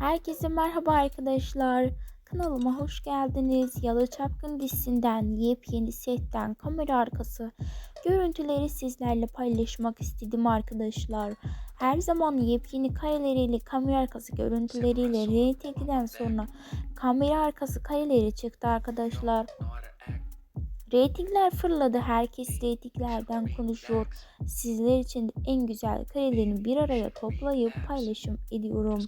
Herkese merhaba arkadaşlar. Kanalıma hoş geldiniz. Yalı Çapkın dizisinden yepyeni setten kamera arkası görüntüleri sizlerle paylaşmak istedim arkadaşlar. Her zaman yepyeni kareleriyle kamera arkası görüntüleriyle reytingden sonra kamera arkası kareleri çıktı arkadaşlar. Reytingler fırladı. Herkes reytinglerden konuşuyor. Sizler için en güzel karelerini bir araya toplayıp paylaşım ediyorum.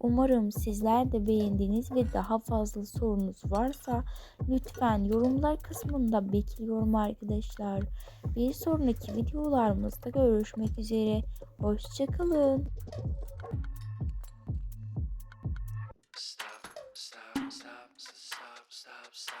Umarım sizler de beğendiniz ve daha fazla sorunuz varsa lütfen yorumlar kısmında bekliyorum arkadaşlar. Bir sonraki videolarımızda görüşmek üzere. Hoşçakalın. Stop, stop, stop, stop, stop. Stop,